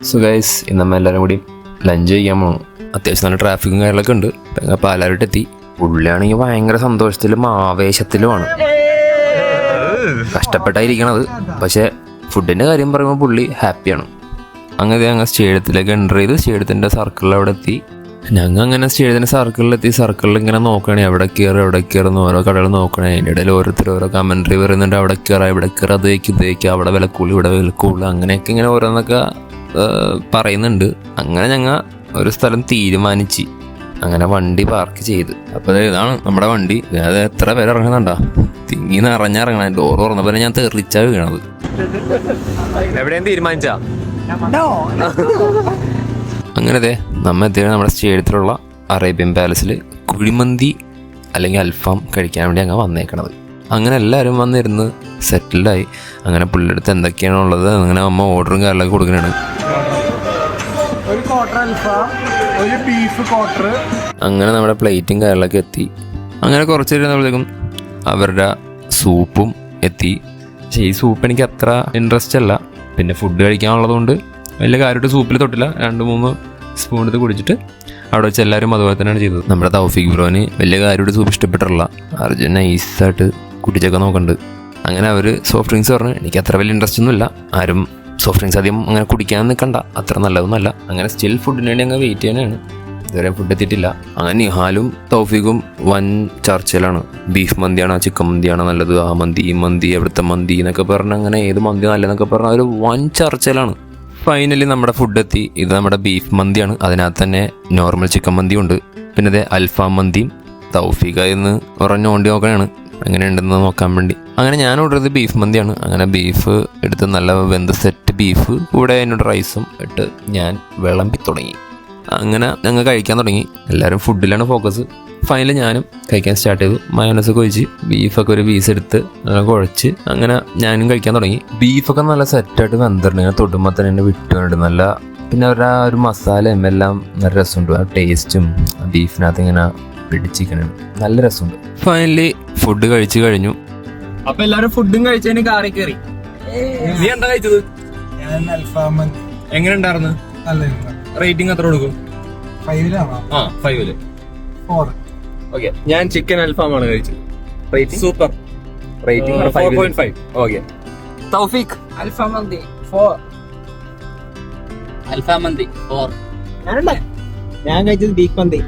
So guys ഇന്ന് നമ്മൾ എല്ലാവരും കൂടി ലഞ്ച് ചെയ്യാൻ പോകണം അത്യാവശ്യം നല്ല ട്രാഫിക്കും കാര്യങ്ങളൊക്കെ ഉണ്ട്. അപ്പോൾ എല്ലാവരും എത്തി. പുള്ളിയാണെങ്കിൽ ഭയങ്കര സന്തോഷത്തിലും ആവേശത്തിലുമാണ് കഷ്ടപ്പെട്ടായിരിക്കണത്. പക്ഷേ ഫുഡിന്റെ കാര്യം പറയുമ്പോൾ പുള്ളി ഹാപ്പിയാണ് അങ്ങനെ ഞങ്ങൾ സ്റ്റേഡിയത്തിലേക്ക് എന്റർ ചെയ്ത് സ്റ്റേഡിയത്തിന്റെ സർക്കിളിൽ അവിടെ എത്തി. ഞങ്ങൾ അങ്ങനെ സ്റ്റേഡിയത്തിന്റെ സർക്കിളിലെത്തി സർക്കിളിൽ ഇങ്ങനെ നോക്കണേ അവിടെ കയറി എവിടെ കയറുന്ന ഓരോ കടകൾ നോക്കണേ. അതിന്റെ ഇടയിൽ ഓരോരുത്തർ ഓരോ കമൻട്രി പറയുന്നുണ്ട്. അവിടെ കയറാം ഇവിടെ കയറാം അത് വയ്ക്കും ഇത് വയ്ക്കും അവിടെ വിലക്കൂളി ഇവിടെ വിലക്കൂളി. അങ്ങനെയൊക്കെ ഇങ്ങനെ ഓരോന്നൊക്കെ പറയുന്നുണ്ട്. അങ്ങനെ ഞങ്ങൾ ഒരു സ്ഥലം തീരുമാനിച്ച് അങ്ങനെ വണ്ടി പാർക്ക് ചെയ്ത്. അപ്പോൾ ഇതാണ് നമ്മുടെ വണ്ടി. അത് എത്ര പേര് ഇറങ്ങുന്നുണ്ടാ? തിങ്ങി നിറഞ്ഞിറങ്ങണ ഡോർ തുറന്നപ്പോൾ ഞാൻ തെറിച്ചാ വീണത്. എവിടെയും തീരുമാനിച്ചാ? അങ്ങനെ ദേ നമ്മ എത്തിയത് നമ്മുടെ സ്റ്റേഡിയത്തിലുള്ള അറേബ്യൻ പാലസിൽ കുഴിമന്തി അല്ലെങ്കിൽ അൽഫാം കഴിക്കാൻ വേണ്ടി അങ്ങ് വന്നേക്കണത്. അങ്ങനെ എല്ലാവരും വന്നിരുന്ന് സെറ്റിൽഡായി അങ്ങനെ പുള്ളിയെടുത്ത് എന്തൊക്കെയാണുള്ളത് അങ്ങനെ അമ്മ ഓർഡറും കാര്യങ്ങളൊക്കെ കൊടുക്കണാണ്. ഒരു ക്വാർട്ടർ അൽഫാം ഒരു ബീഫ് ക്വാർട്ടർ അങ്ങനെ നമ്മുടെ പ്ലേറ്റും കാര്യങ്ങളൊക്കെ എത്തി. അങ്ങനെ കുറച്ച് ഇരുന്നപ്പോഴത്തേക്കും അവരുടെ സൂപ്പും എത്തി. പക്ഷേ ഈ സൂപ്പ് എനിക്ക് അത്ര ഇൻട്രസ്റ്റ് അല്ല. പിന്നെ ഫുഡ് കഴിക്കാനുള്ളതുകൊണ്ട് വലിയ കാര്യമായിട്ട് സൂപ്പിൽ തൊട്ടില്ല. രണ്ട് മൂന്ന് സ്പൂൺ എടുത്ത് കുടിച്ചിട്ട് അവിടെ വെച്ച് എല്ലാവരും അതുപോലെ തന്നെയാണ് ചെയ്തത്. നമ്മുടെ തൗഫിക് ബ്രോന് വലിയ കാര്യമായിട്ട് സൂപ്പ് ഇഷ്ടപ്പെട്ടിട്ടില്ല. അർജുൻ നൈസായിട്ട് കുടിച്ചൊക്കെ നോക്കുന്നുണ്ട്. അങ്ങനെ അവർ സോഫ്റ്റ് ഡ്രിങ്ക്സ് പറഞ്ഞു എനിക്ക് അത്ര വലിയ ഇൻട്രസ്റ്റ് ഒന്നുമില്ല. ആരും സോഫ്റ്റ് ഡ്രിങ്ക്സ് അധികം അങ്ങനെ കുടിക്കാൻ നിൽക്കണ്ട അത്ര നല്ലതൊന്നുമല്ല. അങ്ങനെ സ്റ്റിൽ ഫുഡിന് വേണ്ടി അങ്ങ് വെയിറ്റ് ചെയ്യാനാണ്. ഇതുവരെ ഫുഡ് എത്തിയിട്ടില്ല. അങ്ങനെ നിഹാലും തൗഫീഖും വൻ ചർച്ചയിലാണ്. ബീഫ് മന്തിയാണോ ചിക്കൻ മന്തിയാണോ നല്ലത്? ആ മന്തി ഈ മന്തി എവിടുത്തെ മന്തി എന്നൊക്കെ പറഞ്ഞ് അങ്ങനെ ഏത് മന്തി നല്ലതെന്നൊക്കെ പറഞ്ഞ ഒരു വൻ ചർച്ചയിലാണ്. ഫൈനലി നമ്മുടെ ഫുഡ് എത്തി. ഇത് നമ്മുടെ ബീഫ് മന്തിയാണ്. അതിനകത്ത് തന്നെ നോർമൽ ചിക്കൻ മന്തിയും ഉണ്ട്. പിന്നെ അതേ അൽഫാം മന്തിയും തൗഫീഖ എന്ന് പറഞ്ഞ് ഓണ്ടി നോക്കാനാണ് എങ്ങനെയുണ്ടെന്ന് നോക്കാൻ വേണ്ടി. അങ്ങനെ ഞാൻ ഓർഡർ ചെയ്തത് ബീഫ് മന്തിയാണ്. അങ്ങനെ ബീഫ് എടുത്ത് നല്ല വെന്ത സെറ്റ് ബീഫ് കൂടെ അതിനോട് റൈസും ഇട്ട് ഞാൻ വിളമ്പി തുടങ്ങി. അങ്ങനെ ഞങ്ങൾ കഴിക്കാൻ തുടങ്ങി. എല്ലാവരും ഫുഡിലാണ് ഫോക്കസ് ഫൈനലി ഞാനും കഴിക്കാൻ സ്റ്റാർട്ട് ചെയ്തു. മയോനസൊക്കെ ഒഴിച്ച് ബീഫൊക്കെ ഒരു പീസ് എടുത്ത് നല്ല കുഴച്ച് അങ്ങനെ ഞാനും കഴിക്കാൻ തുടങ്ങി. ബീഫൊക്കെ നല്ല സെറ്റായിട്ട് വെന്തിട്ടുണ്ട്. ഇങ്ങനെ തൊടുമ്പോൾ തന്നെ എന്നെ വിട്ടുകൊണ്ട് നല്ല പിന്നെ അവരുടെ ആ ഒരു മസാലയും എല്ലാം നല്ല രസമുണ്ട്. ആ ടേസ്റ്റും ബീഫിനകത്ത് ഇങ്ങനെ പിടിച്ചിരിക്കണുണ്ട്. നല്ല രസമുണ്ട്. ഫൈനലി ഫുഡ് കഴിച്ച് കഴിഞ്ഞു. അപ്പൊ എല്ലാരും ഫുഡും കഴിച്ചതിന് കാറി കയറി നീ എന്താ കഴിച്ചത്? ഞാൻ അൽഫാം എങ്ങനെ ഉണ്ടായിരുന്നു? നല്ല റേറ്റിംഗ് എത്ര കൊടുക്കും? ഫൈവിലാണോ ആ ഫൈവിൽ. ഫോർ ഓക്കെ ഞാൻ ചിക്കൻ അൽഫാം ആണ് കഴിച്ചത് rating super rating four point five okay Thoufeeq അൽഫാം മന്തി ഫോർ അൽഫാം മന്തി ഫോർ ഞാനുണ്ട്. ഞാൻ കഴിച്ചത് ബീഫ് മന്തി.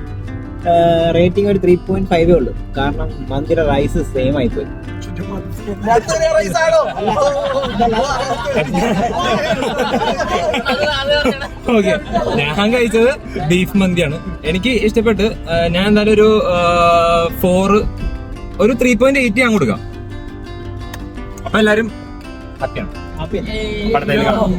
റേറ്റിംഗ് ഒരു ത്രീ പോയിന്റ് ഫൈവേ ഉള്ളൂ. കാരണം മന്തിയുടെ റൈസ് സെയിം ആയിപ്പോയി. ഓക്കെ ഞാൻ കഴിച്ചത് ബീഫ് മന്തിയാണ്. എനിക്ക് ഇഷ്ടപ്പെട്ട് ഞാൻ എന്തായാലും ഒരു ഫോർ ഒരു ത്രീ പോയിന്റ് എയ്റ്റ് ഞാൻ കൊടുക്കാം. അപ്പൊ എല്ലാരും ഹാപ്പിയാണ് പടത്തേക്ക് കാണാം.